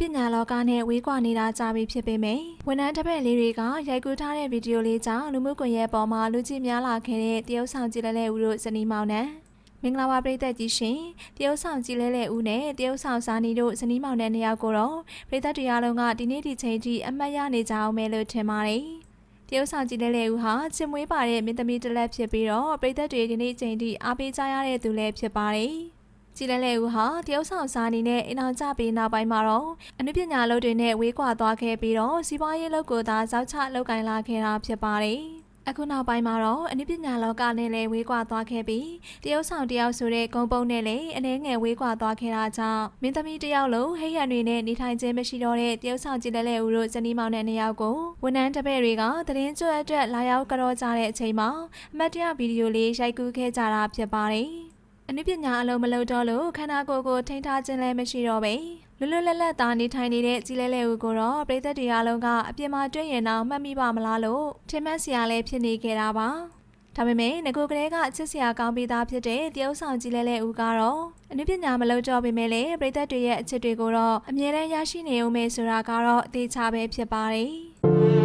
ပညာလောကနဲ့ဝေးကွာနေတာကြာပြီဖြစ်ပေမယ့်ဝန်ထမ်းတစ်ဖက်လေးတွေကရိုက်ကူးထားတဲ့ဗီဒီယိုလေးကြောင့်လူမှုကွန်ရက်ပေါ်မှာလူကြည့်များလာခဲ့တဲ့တရုတ်ဆောင်ကြည်လဲလဲဦးတို့ဇနီးမောင်နှံမင်္ဂလာပါပရိသတ်ကြီးရှင်တရုတ်ဆောင်ကြည်လဲလဲဦးနဲ့တရုတ်ဆောင်ဇာနီတို့ဇနီးမောင်နှံနှစ်ယောက်ကိုတော့ပရိသတ်တရားလုံးကဒီနေ့ဒီချိန်ထိအမှတ်ရနေကြအောင်မယ်လို့ထင်ပါတယ်တရုတ်ဆောင်ကြည်လဲလဲဦးဟာချစ်မွေးပါတဲ့မင်းသမီးတစ်လက်ဖြစ်ပြီးတော့ပရိသတ်တွေဒီနေ့ချိန်ထိအားပေးကြရတဲ့သူလည်းဖြစ်ပါတယ် ကြည်လဲလဲဦးဟာတရုတ်ဆောင်စာအနေနဲ့အင်အောင်ကြပြီးနောက်ပိုင်းမှာတော့အနုပညာလုပ်တွေနဲ့ဝေးကွာသွားခဲ့ပြီးတော့စီးပွားရေးလုပ်ကိုသာစောက်ချလုပ်ကင်လာခဲ့တာဖြစ်ပါတယ်အခုနောက်ပိုင်းမှာတော့အနုပညာလောကနဲ့လည်းဝေးကွာသွားခဲ့ပြီးတရုတ်ဆောင်တယောက်ဆိုတဲ့ဂုံပုံနဲ့လည်းအနှဲငယ်ဝေးကွာသွားခဲ့တာကြောင့်မင်းသမီးတယောက်လုံးဟိရန်တွေနဲ့နေထိုင်ခြင်းမရှိတော့တဲ့တရုတ်ဆောင်ကြည်လဲလဲဦးတို့ဇနီးမောင်နဲ့နှစ်ယောက်ကိုဝန်ထမ်းတစ်ပည့်တွေကသတင်းကြွအတွက်လာရောက်ကြောကြတဲ့အချိန်မှာအမတ်တရဗီဒီယိုလေးရိုက်ကူးခဲ့ကြတာဖြစ်ပါတယ် အနုပညာအလုံးမလုံးတော့လို့ခန္ဓာကိုယ်ကိုထိန်းထားခြင်းလည်းမရှိတော့ပဲလွတ်လွတ်လပ်လပ်သာနေထိုင်နေတဲ့ကြည်လဲလဲဦးကိုတော့ပြည်သက်တရားလုံးကအပြင်မှာတွေ့ရင်တော့မှတ်မိပါမလားလို့ထင်မှတ်စရာလည်းဖြစ်နေခဲ့တာပါဒါပေမဲ့ငကိုကလေးကအချစ်စရာကောင်းပြီးသားဖြစ်တဲ့တရုတ်ဆောင်ကြည်လဲလဲဦးကတော့အနုပညာမလုံးတော့ပေမဲ့လည်းပြည်သက်တွေရဲ့အချစ်တွေကိုတော့အမြဲတမ်းရရှိနေဦးမယ်ဆိုတာကတော့အသေးချပဲဖြစ်ပါတယ်